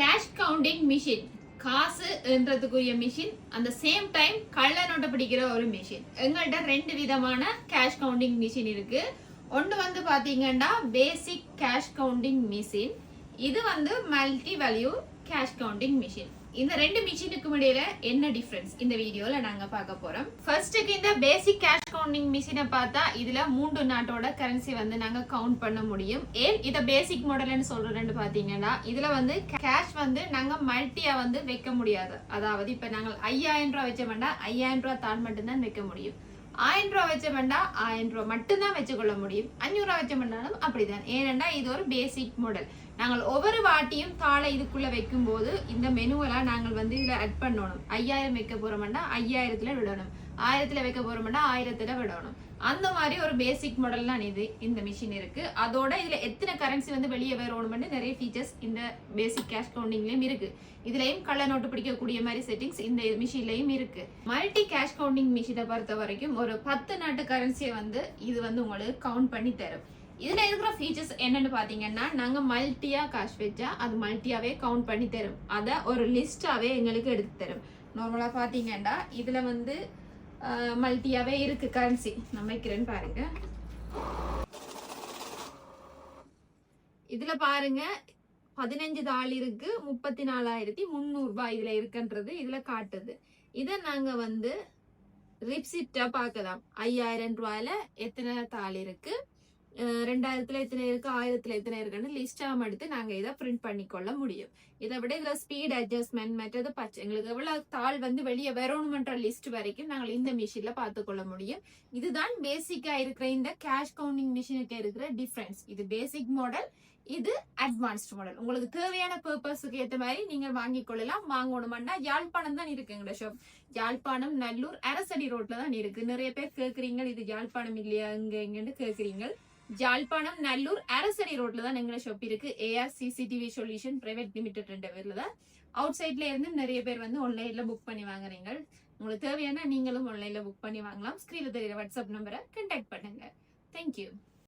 Cash counting machine காசு என்றதுக்குரிய machine அந்த சேம் டைம் கள்ள நோட்டை பிடிக்கிற ஒரு மிஷின் எங்கள்கிட்ட ரெண்டு விதமான கேஷ் கவுண்டிங் மிஷின் இருக்கு. ஒன்று வந்து பார்த்தீங்கன்னா பேசிக் கேஷ் கவுண்டிங் மிஷின் இது வந்து multi value cash counting machine இந்த ரெண்டு மிஷினுக்கும் இடையில என்ன டிஃபரன்ஸ் இந்த வீடியோல நாங்க பார்க்க போறோம். ஃபர்ஸ்ட்டுக்கு இந்த பேசிக் கேஷ் கவுண்டிங் மிஷினை பார்த்தா இதுல மூன்று நாட்டோட கரன்சி வந்து நாங்க கவுண்ட் பண்ண முடியும். ஏன் இத பேசிக் மாடல்னு சொல்றேன்னு பாத்தீங்கன்னா இதுல வந்து கேஷ் வந்து நாங்க மல்டியா வந்து வைக்க முடியாது. அதாவது இப்ப நாங்கள் ஐயாயிரம் ரூபாய் வச்ச வேண்டாம் ஐயாயிரம் ரூபாய் தான் மட்டும்தான் வைக்க முடியும். ஆயிரம் ரூபா வச்ச ஆயிரம் ரூபா மட்டும்தான் வச்சுக்கொள்ள முடியும். அஞ்சூறு ரூபா வச்ச அப்படிதான். ஏனெண்டா இது ஒரு பேசிக் மாடல் நாங்கள் ஒவ்வொரு வாட்டியும் தாளை இதுக்குள்ள வைக்கும் போது இந்த மெனுவெல்லாம் நாங்கள் வந்து இதுல அட் பண்ணணும். ஐயாயிரம் வைக்க போறோம்னா ஐயாயிரத்துல விடணும். ஆயிரத்தில் வைக்க போறோம்னா ஆயிரத்தில் விடணும். அந்த மாதிரி ஒரு பேசிக் மாடல் தான் இது இந்த மிஷின் இருக்கு. அதோட இதுல எத்தனை கரன்சி வந்து வெளியே வரணும்னு நிறைய ஃபீச்சர்ஸ் இந்த பேசிக் கேஷ் கவுண்டிங்லயும் இருக்கு. இதுலயும் கள்ள நோட்டு பிடிக்கக்கூடிய மாதிரி செட்டிங்ஸ் இந்த மிஷின்லயும் இருக்கு. மல்டி கேஷ் கவுண்டிங் மிஷினை பொறுத்த வரைக்கும் ஒரு பத்து நாட்டு கரன்சியை வந்து இது வந்து உங்களுக்கு கவுண்ட் பண்ணி தரும். இதுல இருக்கிற ஃபீச்சர்ஸ் என்னன்னு பாத்தீங்கன்னா நாங்க மல்டியா காசு வச்சா அது மல்டியாவே கவுண்ட் பண்ணி தரும். அதை ஒரு லிஸ்டாவே எங்களுக்கு எடுத்து தரும். நார்மலா பாத்தீங்கன்னா இதுல வந்து மல்டியாவே இருக்கு கரன்சி நான் வைக்கிறேன்னு பாருங்க. இதுல பாருங்க பதினஞ்சு தாள் இருக்கு முப்பத்தி நாலாயிரத்தி முந்நூறு ரூபாய் இதுல இருக்குன்றது இதுல காட்டுது. இத நாங்க வந்து ரிப்சிப்டா பார்க்கலாம். ஐயாயிரம் ரூபாயில எத்தனை தாள் இருக்கு? ரெண்டாயிரத்துல எத்தனை இருக்கு? ஆயிரத்துல எத்தனை இருக்குன்னு லிஸ்டா எடுத்து நாங்க இதை பிரிண்ட் பண்ணிக்கொள்ள முடியும். இதை விட இதுல ஸ்பீட் அட்ஜஸ்ட்மெண்ட் மற்றது பச்சை எங்களுக்கு எவ்வளவு தாள் வந்து வெளியே வரணுமன்ற லிஸ்ட் வரைக்கும் நாங்கள் இந்த மிஷின்ல பார்த்துக்கொள்ள முடியும். இதுதான் பேசிக்கா இருக்கிற இந்த கேஷ் கவுண்டிங் மிஷினுக்கு இருக்கிற டிஃபரன்ஸ் இது பேசிக் மாடல் இது அட்வான்ஸ்ட் மாடல் உங்களுக்கு தேவையான பர்பஸுக்கு ஏற்ற மாதிரி நீங்க வாங்கிக் கொள்ளலாம். வாங்கணுமாண்டா யாழ்ப்பாணம் தான் இருக்கு எங்களோட ஷாப் யாழ்ப்பாணம் நல்லூர் அரசடி ரோட்ல தான் இருக்கு. நிறைய பேர் கேக்குறீங்க இது யாழ்ப்பாணம் இல்லையா இங்க எங்கன்னு கேக்குறீங்க. ஜாழ்ப்பாணம் நல்லூர் அரசடி ரோட்ல தான் எங்களோட ஷாப் இருக்கு AR CCTV solution private limited ரெண்டு பேர்ல தான். அவுட் சைட்ல இருந்து நிறைய பேர் வந்து ஆன்லைன்ல புக் பண்ணி வாங்குறீங்க. உங்களுக்கு தேவையான நீங்களும் ஆன்லைன்ல புக் பண்ணி வாங்கலாம். ஸ்கிரீன்ல தெரியுற வாட்ஸ்அப் நம்பரை கண்டாக்ட் பண்ணுங்க. தேங்க்யூ